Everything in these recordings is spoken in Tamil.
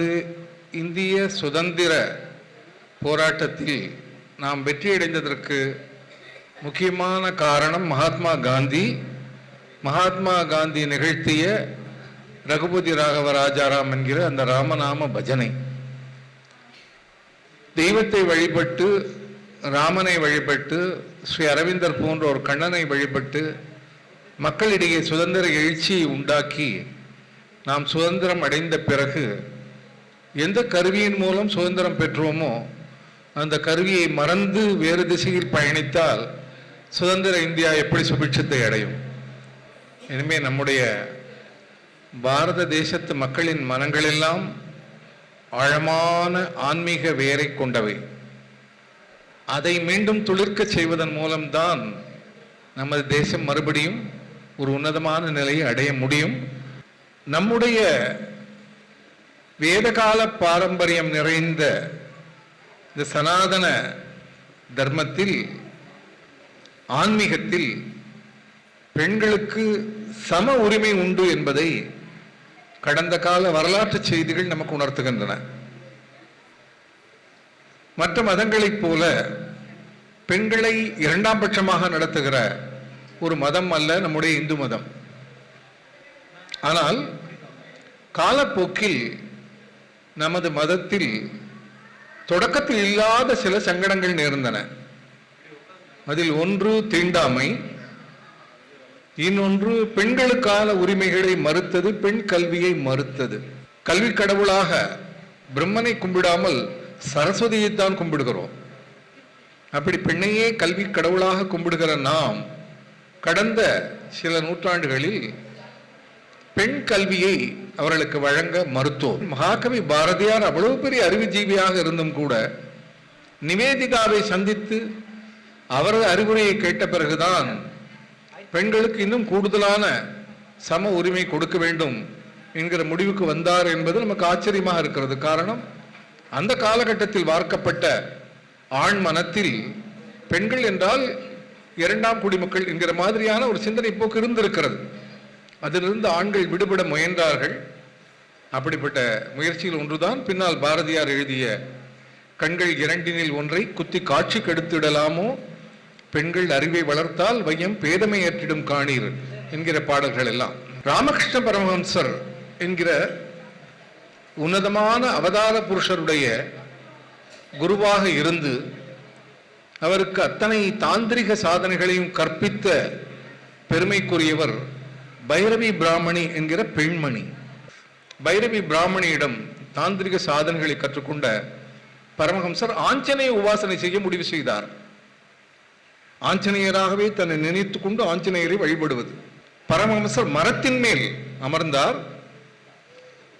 நமது இந்திய சுதந்திர போராட்டத்தில் நாம் வெற்றியடைந்ததற்கு முக்கியமான காரணம் மகாத்மா காந்தி. மகாத்மா காந்தி நிகழ்த்திய ரகுபதி ராகவ ராஜாராம் என்கிற அந்த ராமநாம பஜனை. தெய்வத்தை வழிபட்டு ராமனை வழிபட்டு ஸ்ரீ அரவிந்தர் போன்ற ஒரு கண்ணனை வழிபட்டு மக்களிடையே சுதந்திர எழுச்சியை உண்டாக்கி நாம் சுதந்திரம் அடைந்த பிறகு எந்த கருவியின் மூலம் சுதந்திரம் பெற்றோமோ அந்த கருவியை மறந்து வேறு திசையில் பயணித்தால் சுதந்திர இந்தியா எப்படி சுபிட்சத்தை அடையும்? இனிமேல் நம்முடைய பாரத தேசத்து மக்களின் மனங்களெல்லாம் ஆழமான ஆன்மீக வேரை கொண்டவை. அதை மீண்டும் துளிர்க்கச் செய்வதன் மூலம்தான் நமது தேசம் மறுபடியும் ஒரு உன்னதமான நிலையை அடைய முடியும். நம்முடைய வேதகால பாரம்பரியம் நிறைந்த இந்த சனாதன தர்மத்தில் ஆன்மீகத்தில் பெண்களுக்கு சம உரிமை உண்டு என்பதை கடந்த கால வரலாற்று செய்திகள் நமக்கு உணர்த்துகின்றன. மற்ற மதங்களைப் போல பெண்களை இரண்டாம் பட்சமாக நடத்துகிற ஒரு மதம் அல்ல நம்முடைய இந்து மதம். ஆனால் காலப்போக்கில் நமது மதத்தில் தொடக்கத்தில் இல்லாத சில சங்கடங்கள் நேர்ந்தன. அதில் ஒன்று தீண்டாமை இன்னொன்று பெண்களுக்கான உரிமைகளை மறுத்தது பெண் கல்வியை மறுத்தது. கல்வி கடவுளாக பிரம்மனை கும்பிடாமல் சரஸ்வதியைத்தான் கும்பிடுகிறோம். அப்படி பெண்ணையே கல்வி கடவுளாக கும்பிடுகிற நாம் கடந்த சில நூற்றாண்டுகளில் பெண் கல்வியை அவர்களுக்கு வழங்க மறுத்தோம் மகாகவி பாரதியார் அவ்வளவு பெரிய அறிவுஜீவியாக இருந்தும் கூட நிவேதிகாவை சந்தித்து அவரது அறிவுரையை கேட்ட பிறகுதான் பெண்களுக்கு இன்னும் கூடுதலான சம உரிமை கொடுக்க வேண்டும் என்கிற முடிவுக்கு வந்தார் என்பது நமக்கு ஆச்சரியமாக இருக்கிறது. காரணம் அந்த காலகட்டத்தில் வார்க்கப்பட்ட ஆண் மனத்தில் பெண்கள் என்றால் இரண்டாம் குடிமக்கள் என்கிற மாதிரியான ஒரு சிந்தனை போக்கு இருந்திருக்கிறது. அதிலிருந்து ஆண்கள் விடுபட முயன்றார்கள். அப்படிப்பட்ட முயற்சியில் ஒன்றுதான் பின்னால் பாரதியார் எழுதிய கண்கள் இரண்டினில் ஒன்றை குத்தி காட்சி கெடுத்திடலாமோ? பெண்கள் அறிவை வளர்த்தால் வையம் பேதமை ஏற்றிடும் காணீர் என்கிற பாடல்கள் எல்லாம். ராமகிருஷ்ண பரமஹம்சர் என்கிற உன்னதமான அவதார புருஷருடைய குருவாக இருந்து அவருக்கு அத்தனை தாந்திரிக சாதனைகளையும் கற்பித்த பெருமைக்குரியவர் பைரவி பிராமணி என்கிற பெண்மணி. பைரவி பிராமணியிடம் தாந்திரிக சாதனைகளை கற்றுக்கொண்ட பரமஹம்சர் ஆஞ்சநேய உபாசனை செய்ய முடிவு செய்தார். ஆஞ்சநேயராகவே தன்னை நினைத்து கொண்டு ஆஞ்சநேயரை வழிபடுவது. பரமஹம்சர் மரத்தின் மேல் அமர்ந்தார்.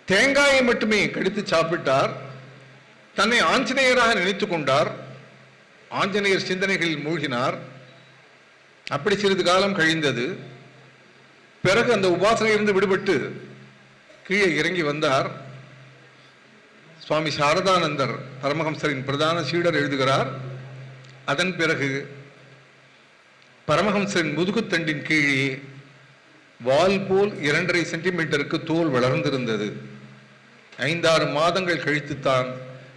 தேங்காயை மட்டுமே கடித்து சாப்பிட்டார். தன்னை ஆஞ்சநேயராக நினைத்து கொண்டார். ஆஞ்சநேயர் சிந்தனைகளில் மூழ்கினார். அப்படி சிறிது காலம் கழிந்தது. பிறகு அந்த உபாசனையிலிருந்து விடுபட்டு கீழே இறங்கி வந்தார். சுவாமி சாரதானந்தர் பரமஹம்சரின் பிரதான சீடர் எழுதுகிறார். அதன் பிறகு பரமஹம்சரின் முதுகுத்தண்டின் கீழே வால் போல் இரண்டரை சென்டிமீட்டருக்கு தோல் வளர்ந்திருந்தது. ஐந்தாறு மாதங்கள் கழித்துத்தான்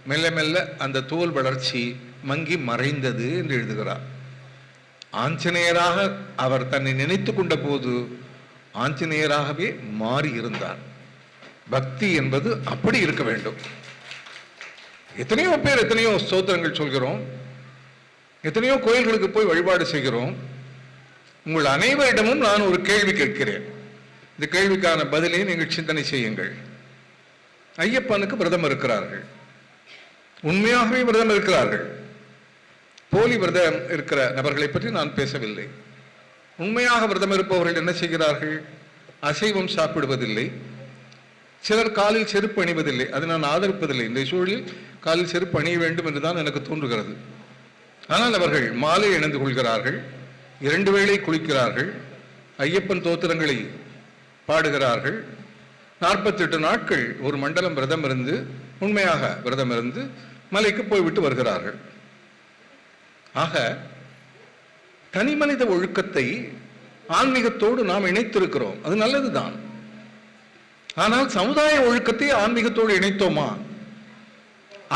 மெல்ல மெல்ல அந்த தோல் வளர்ச்சி மங்கி மறைந்தது என்று எழுதுகிறார். ஆஞ்சநேயராக அவர் தன்னை நினைத்து கொண்ட போது ஆஞ்சநேயராகவே மாறி இருந்தார். பக்தி என்பது அப்படி இருக்க வேண்டும். எத்தனையோ பேர் எத்தனையோ ஸ்தோத்திரங்கள் சொல்கிறோம். எத்தனையோ கோயில்களுக்கு போய் வழிபாடு செய்கிறோம். உங்கள் அனைவரிடமும் நான் ஒரு கேள்வி கேட்கிறேன். இந்த கேள்விக்கான பதிலை நீங்கள் சிந்தனை செய்யுங்கள். ஐயப்பனுக்கு விரதம் இருக்கிறார்கள். உண்மையாகவே விரதம் இருக்கிறார்கள். போலி விரதம் இருக்கிற நபர்களை பற்றி நான் பேசவில்லை. உண்மையாக விரதம் இருப்பவர்கள் என்ன செய்கிறார்கள்? அசைவம் சாப்பிடுவதில்லை. சிலர் காலில் செருப்பு அணிவதில்லை. அதை நான் ஆதரிப்பதில்லை. இந்த சூழலில் காலில் செருப்பு அணிய வேண்டும் என்றுதான் எனக்கு தோன்றுகிறது. ஆனால் அவர்கள் மாலை இணைந்து கொள்கிறார்கள். இரண்டு வேளை குளிக்கிறார்கள். ஐயப்பன் தோத்திரங்களை பாடுகிறார்கள். நாற்பத்தெட்டு நாட்கள் ஒரு மண்டலம் விரதம் இருந்து உண்மையாக விரதம் இருந்து மலைக்கு போய்விட்டு வருகிறார்கள். ஆக தனிமனித ஒழுக்கத்தை ஆன்மீகத்தோடு நாம் இணைத்திருக்கிறோம். அது நல்லதுதான். ஆனால் சமுதாய ஒழுக்கத்தை ஆன்மீகத்தோடு இணைத்தோமா?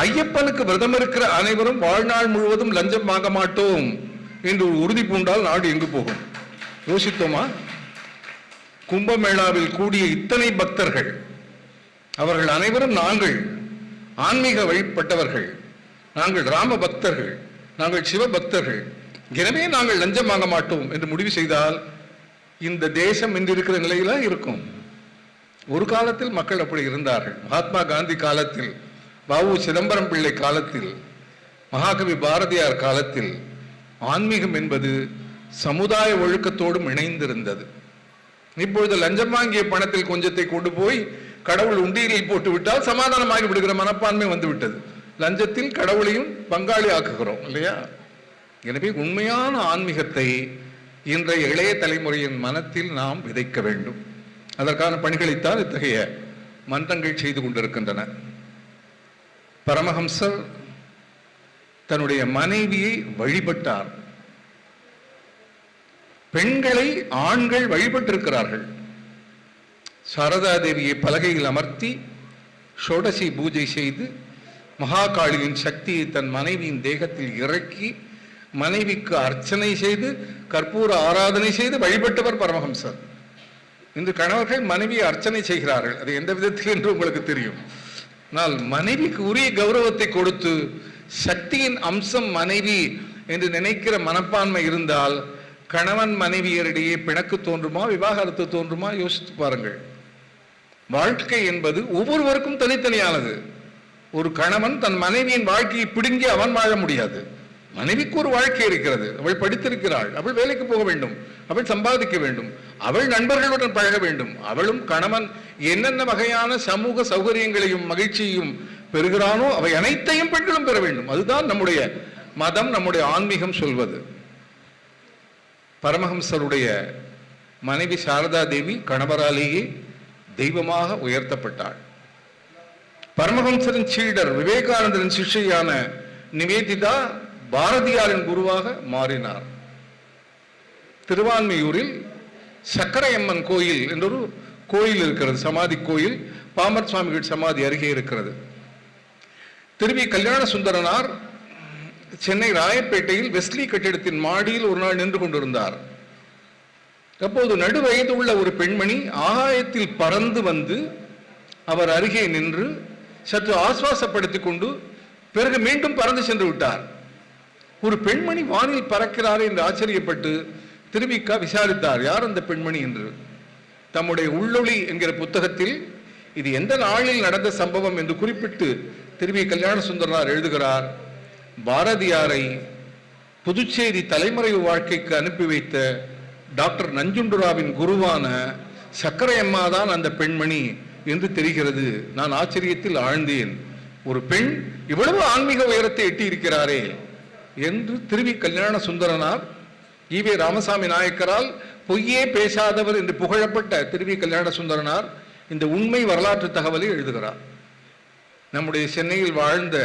ஐயப்பனுக்கு விரதம் இருக்கிற அனைவரும் வாழ்நாள் முழுவதும் லஞ்சம் வாங்க மாட்டோம் என்று உறுதி பூண்டால் நாடு எங்கு போகும்? யோசித்தோமா? கும்பமேளாவில் கூடிய இத்தனை பக்தர்கள் அவர்கள் அனைவரும் நாங்கள் ஆன்மீக வழிபட்டவர்கள் நாங்கள் ராம பக்தர்கள் நாங்கள் சிவ பக்தர்கள் எனவே நாங்கள் லஞ்சம் வாங்க மாட்டோம் என்று முடிவு செய்தால் இந்த தேசம் இன்று இருக்கிற நிலையில இருக்கும். ஒரு காலத்தில் மக்கள் அப்படி இருந்தார்கள். மகாத்மா காந்தி காலத்தில் பாபு சிதம்பரம் பிள்ளை காலத்தில் மகாகவி பாரதியார் காலத்தில் ஆன்மீகம் என்பது சமுதாய ஒழுக்கத்தோடும் இணைந்திருந்தது. இப்பொழுது லஞ்சம் வாங்கிய பணத்தில் கொஞ்சத்தை கொண்டு போய் கடவுள் உண்டியலில் போட்டு விட்டால் சமாதானமாகி விடுகிற மனப்பான்மை வந்து விட்டது லஞ்சத்தில் கடவுளையும் பங்காளி ஆக்குகிறோம் இல்லையா? எனவே உண்மையான ஆன்மீகத்தை இன்றைய இளைய தலைமுறையின் மனத்தில் நாம் விதைக்க வேண்டும். அதற்கான பணிகளைத்தான் இத்தகைய மன்றங்கள் செய்து கொண்டிருக்கின்றன. பரமஹம்சர் தன்னுடைய மனைவியை வழிபட்டார். பெண்களை ஆண்கள் வழிபட்டிருக்கிறார்கள். சாரதா தேவியை பலகையில் அமர்த்தி ஷோடசி பூஜை செய்து மகாகாளியின் சக்தியை தன் மனைவியின் தேகத்தில் இறக்கி மனைவிக்கு அர்ச்சனை செய்து கற்பூர ஆராதனை செய்து வழிபட்டவர் பரமஹம்சர். இன்று கணவர்கள் மனைவியை அர்ச்சனை செய்கிறார்கள். அது எந்த விதத்தில் என்று உங்களுக்கு தெரியும். ஆனால் மனைவிக்கு உரிய கௌரவத்தை கொடுத்து சக்தியின் அம்சம் மனைவி என்று நினைக்கிற மனப்பான்மை இருந்தால் கணவன் மனைவியரிடையே பிணக்கு தோன்றுமா விவாகரத்து தோன்றுமா யோசித்து பாருங்கள். வாழ்க்கை என்பது ஒவ்வொருவருக்கும் தனித்தனியானது. ஒரு கணவன் தன் மனைவியின் வாழ்க்கையை பிடுங்கி அவன் வாழ முடியாது. மனைவிக்கு ஒரு வாழ்க்கை இருக்கிறது. அவள் படித்திருக்கிறாள். அவள் வேலைக்கு போக வேண்டும். அவள் சம்பாதிக்க வேண்டும். அவள் நண்பர்களுடன் பழக வேண்டும். அவளும் கணவன் என்னென்ன வகையான சமூக சௌகரியங்களையும் மகிழ்ச்சியையும் பெறுகிறானோ அவை அனைத்தையும் பெண்களும் பெற வேண்டும். அதுதான் நம்முடைய மதம் நம்முடைய ஆன்மீகம் சொல்வது. பரமஹம்சருடைய மனைவி சாரதா தேவி கணவராலேயே தெய்வமாக உயர்த்தப்பட்டாள். பரமஹம்சரின் சீடர் விவேகானந்தரின் சிஷ்யான நிவேதிதா பாரதியாரின் குருவாக மாறினார். திருவான்மையூரில் சக்கரையம்மன் கோயில் என்றொரு கோயில் இருக்கிறது சமாதி கோயில் பாமர் சுவாமிகள் சமாதி அருகே இருக்கிறது. திருவி கல்யாண சுந்தரனார் சென்னை ராயப்பேட்டையில் வெஸ்லி கட்டிடத்தின் மாடியில் ஒரு நாள் நின்று கொண்டிருந்தார். அப்போது நடு வயது உள்ள ஒரு பெண்மணி ஆகாயத்தில் பறந்து வந்து அவர் அருகே நின்று சற்று ஆஸ்வாசப்படுத்தி கொண்டு பிறகு மீண்டும் பறந்து சென்று விட்டார். ஒரு பெண்மணி வானில் பறக்கிறார் என்று ஆச்சரியப்பட்டு திருவிக்கா விசாரித்தார். யார் அந்த பெண்மணி என்று? தம்முடைய உள்ளொளி என்கிற புத்தகத்தில் இது எந்த நாளில் நடந்த சம்பவம் என்று குறிப்பிட்டு திருவி கல்யாண சுந்தரனார் எழுதுகிறார். பாரதியாரை புதுச்சேரி தலைமறைவு வாழ்க்கைக்கு அனுப்பி வைத்த டாக்டர் நஞ்சுண்டுராவின் குருவான சக்கரையம்மா தான் அந்த பெண்மணி என்று தெரிகிறது. நான் ஆச்சரியத்தில் ஆழ்ந்தேன். ஒரு பெண் இவ்வளவு ஆன்மீக உயரத்தை எட்டியிருக்கிறாரே. என்று திருவி கல்யாண சுந்தரனார் ஈவே ராமசாமி நாயக்கரால் பொய்யே பேசாதவர் என்று புகழப்பட்ட திருவி கல்யாண சுந்தரனார் இந்த உண்மை வரலாற்று தகவலை எழுதுகிறார். நம்முடைய சென்னையில் வாழ்ந்த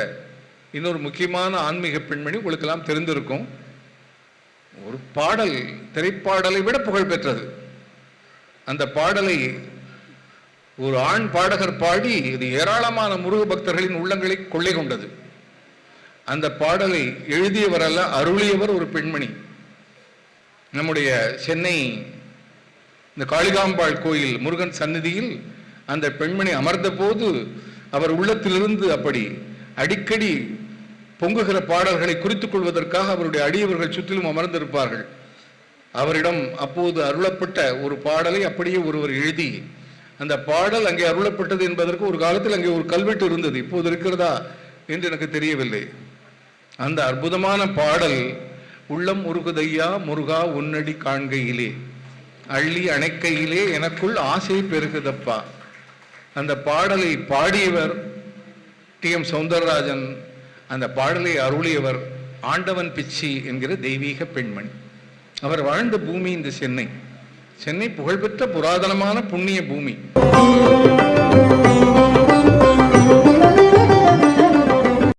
இன்னொரு முக்கியமான ஆன்மீக பெண்மணி உங்களுக்கெல்லாம் தெரிந்திருக்கும். ஒரு பாடல் திரைப்பாடலை விட புகழ் பெற்றது. அந்த பாடலை ஒரு ஆண் பாடகர் பாடி இது ஏராளமான முருக பக்தர்களின் உள்ளங்களை கொள்ளை கொண்டது. அந்த பாடலை எழுதியவரல்ல அருளியவர் ஒரு பெண்மணி. நம்முடைய சென்னை இந்த காளிகாம்பாள் கோயில் முருகன் சந்நிதியில் அந்த பெண்மணி அமர்ந்த போது அவர் உள்ளத்திலிருந்து அப்படி அடிக்கடி பொங்குகிற பாடல்களை குறித்துக் கொள்வதற்காக அவருடைய அடியவர்கள் சுற்றிலும் அமர்ந்திருப்பார்கள். அவரிடம் அப்போது அருளப்பட்ட ஒரு பாடலை அப்படியே ஒருவர் எழுதி அந்த பாடல் அங்கே அருளப்பட்டது என்பதற்கு ஒரு காலத்தில் அங்கே ஒரு கல்வெட்டு இருந்தது. இப்போது இருக்கிறதா என்று எனக்கு தெரியவில்லை. அந்த அற்புதமான பாடல் உள்ளம் முருகுதையா முருகா உன்னடி காண்கையிலே. அள்ளி அணைக்கையிலே எனக்குள் ஆசை பெருகுதப்பா. அந்த பாடலை பாடியவர் டி. எம். சவுந்தரராஜன் அந்த பாடலை அருளியவர் ஆண்டவன் பிச்சி என்கிற தெய்வீக பெண்மணி. அவர் வாழ்ந்த பூமி இந்த சென்னை. சென்னை புகழ்பெற்ற புராதனமான புண்ணிய பூமி.